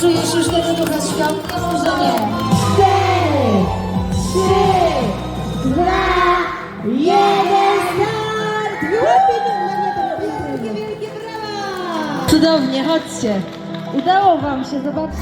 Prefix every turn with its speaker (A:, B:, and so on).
A: czujesz już tego ducha świątka? Może nie? Cztery, trzy, dwa, jeden, start! Wielkie, wielkie brawa! Cudownie, chodźcie. Udało wam się, zobaczcie.